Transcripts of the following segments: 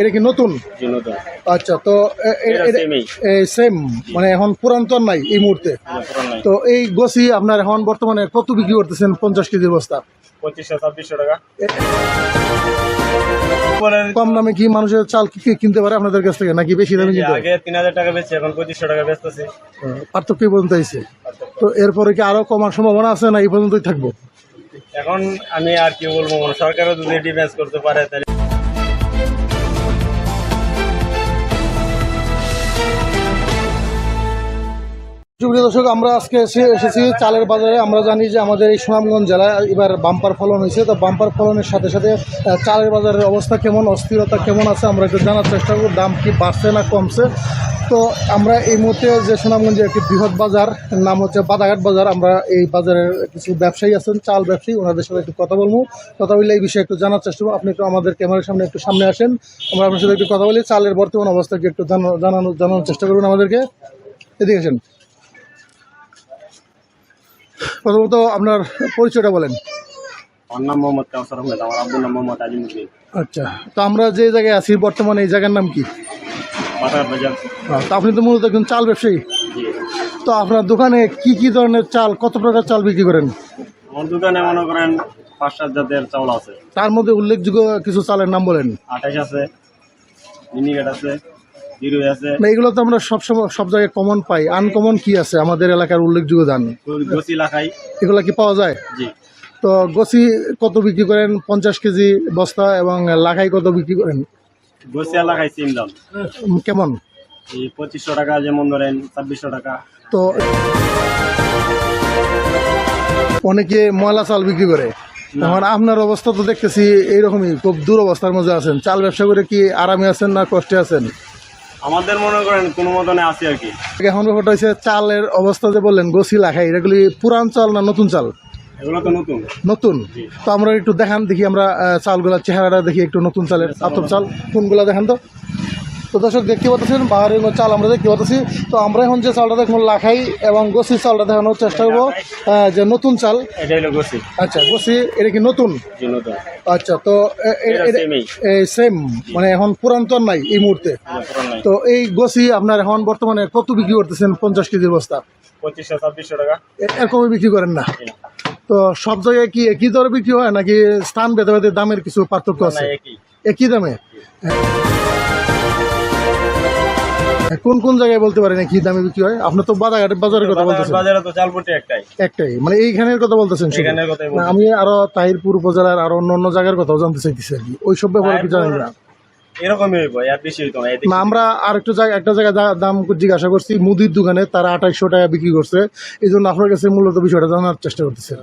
এটা কি নতুন? আচ্ছা তো সেম মানে এখন পুরান তো আর নাই এই মুহূর্তে। তো এই গছি আপনার এখন বর্তমানে কত বিক্রি করতেছেন পঞ্চাশ কেজির বস্তা? কম দামে কি মানুষের চাল কিনতে পারে আপনাদের কাছ থেকে নাকি বেশি দামে আগে তিন হাজার টাকা বেচছে এখন পঁচিশশো টাকা বেচতেছি। পার্থক্য এই পর্যন্ত আইছে তো এরপরে কি আরও কমার সম্ভাবনা আছে না এই পর্যন্তই থাকব? এখন আমি আর কি বলব সরকারও যদি ডিফেন্স করতে পারে তাহলে সুপ্রিয় দর্শক, আমরা আজকে এসে এসেছি চালের বাজারে। আমরা জানি যে আমাদের এই সুনামগঞ্জ জেলায় এবার বাম্পার ফলন হয়েছে। তো বাম্পার ফলনের সাথে সাথে চালের বাজারের অবস্থা কেমন? অস্থিরতা কেমন আছে? আমরা একটু জানার চেষ্টা করব, দাম কি বাড়ছে না কমছে? তো আমরা এই মুহূর্তে যে সুনামগঞ্জের একটি বৃহৎ বাজার নাম হচ্ছে বাদাঘাট বাজার। আমরা এই বাজারের কিছু ব্যবসায়ী আছেন, চাল ব্যবসায়ী, ওনাদের সাথে একটু কথা বলব। কথা বলে এই বিষয়ে একটু জানার চেষ্টা করব। আপনি একটু আমাদের ক্যামেরার সামনে একটু সামনে আসেন। আমরা আপনার সাথে একটু কথা বলি। চালের বর্তমান অবস্থাকে একটু জানো- জানানো জানানোর চেষ্টা করুন আমাদেরকে। এদিকে আসেন। প্রথমত আপনার পরিচয়টা বলেন। আমার নাম মোহাম্মদ কাউসার আহমেদ আমার আব্বুর নাম মোহাম্মদ আজিমুদ্দিন। আচ্ছা তো আমরা যে জায়গায় আছি বর্তমানে এই জায়গার নাম কি? বাটার বাজার। তো আপনি তো মূলত একজন চাল ব্যবসায়ী। তো আপনার দোকানে কি কি ধরনের চাল কত প্রকার চাল বিক্রি করেন? আমার দোকানে মনে করেন পাঁচ সাত জাতের চাউল আছে। তার মধ্যে উল্লেখযোগ্য কিছু চালের নাম বলেন। আঠাশ আছে মিনিকেট আছে জিরো আছে। না এগুলো তো আমরা সব সময় সব জায়গায় কমন পাই। আনকমন কি আছে? আমাদের এলাকার উল্লেখযোগ্য ধান। লাখাই। এগুলো কি পাওয়া যায়? জি। তো গছি কত বিক্রি করেন? পঞ্চাশ কেজি বস্তা এবং লাখাই কত বিক্রি করেন? গছিয়া লাখাই সিম দাম। কেমন? পঁচিশশো টাকা যেমন ধরেন ছাব্বিশশো টাকা। তো অনেকে ময়লা চাল বিক্রি করে। এখন আপনার অবস্থা তো দেখতেছি এইরকমই খুব দূর অবস্থার মধ্যে আছেন। চাল ব্যবসা করে কি আরামে আছেন না কষ্টে আছেন? আমাদের মনে করেন কোনো মতনে আছে আর কি। এখন ব্যাপারটা হচ্ছে চালের অবস্থা যে বললেন গোসিলা লাখাই এগুলি পুরান চাল না নতুন চাল? এগুলো তো নতুন। নতুন? তো আমরা একটু দেখান দেখি আমরা চালগুলা চেহারাটা দেখি একটু নতুন চালের আতপ চাল কোনগুলা দেখান তো? তো দর্শক দেখতে পাচ্ছেন বাহারের চাল আমরা দেখতে পাচ্ছি। তো আমরা এখন যে চালটা দেখব লাখাই এবং গছি চালটা দেখানোর চেষ্টা করব। যে নতুন চাল। আচ্ছা গছি এটা কি নতুন? আচ্ছা তো সেম মানে এখন পুরান তো নাই এই মুহূর্তে। তো এই গছি আপনার এখন বর্তমানে কত বিক্রি করতেছেন? পঞ্চাশ কেজির বস্তা। পঁচিশশো ছাব্বিশশো টাকা। এরকমই বিক্রি করেন না। তো সব জায়গায় কি একই দরে বিক্রি হয় নাকি স্থান ভেদে ভেদে দামের কিছু পার্থক্য আছে? একই। একই দামে? কোন কোন জায়গায় বলতে পারেন কি দামে বিক্রি হয়? আপনার তো বাজার বাজারের কথা বলতেছেন। বাজারে তো চালপটি একটাই। একটাই। মানে এইখানের কথা বলতেছেন আমি আরও তাহিরপুর উপজেলার আরও অন্য অন্য জায়গার কথাও জানতে চাইতেছি আর কি। ওই সব ব্যাপারে কি জানেন না। এরকমই হইব এর বেশি হইতো না আমরা আর একটু জায়গা একটা জায়গায় দাম জিজ্ঞাসা করছি মুদির দোকানে তারা আঠাইশশো টাকা বিক্রি করছে। এই জন্য আপনার কাছে মূলত বিষয়টা জানার চেষ্টা করতেছে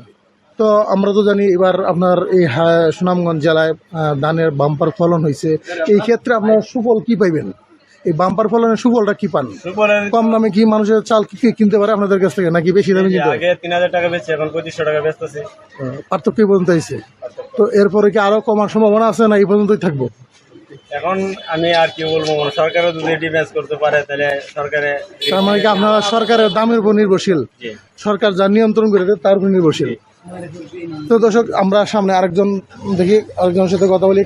তো আমরা তো জানি এবার আপনার এই সুনামগঞ্জ জেলায় ধানের বাম্পার ফলন হয়েছে এই ক্ষেত্রে আপনার সুফল কি পাইবেন? এই বাম্পার ফলনের সুফলটা কি পান? কম দামে কি মানুষের চাল কিনতে পারে আপনাদের কাছ থেকে নাকি বেশি দামে কিনতে আগে তিন হাজার টাকা বেচছে এখন পঁচিশশো টাকা বেচতেছি। পার্থক্য পর্যন্ত আইছে তো এরপরে কি আরও কমার সম্ভাবনা আছে না এই পর্যন্তই থাকব? এখন আমি আর কি বলব মানে সরকারও যদি ডিফেন্স করতে পারে তাহলে সরকারে তার মানে কি আপনারা সরকারের দামের উপর নির্ভরশীল? সরকার যা নিয়ন্ত্রণ করে তার উপর নির্ভরশীল। তো দর্শক আমরা সামনে আরেকজন দেখি আরেকজনের সাথে কথা বলি।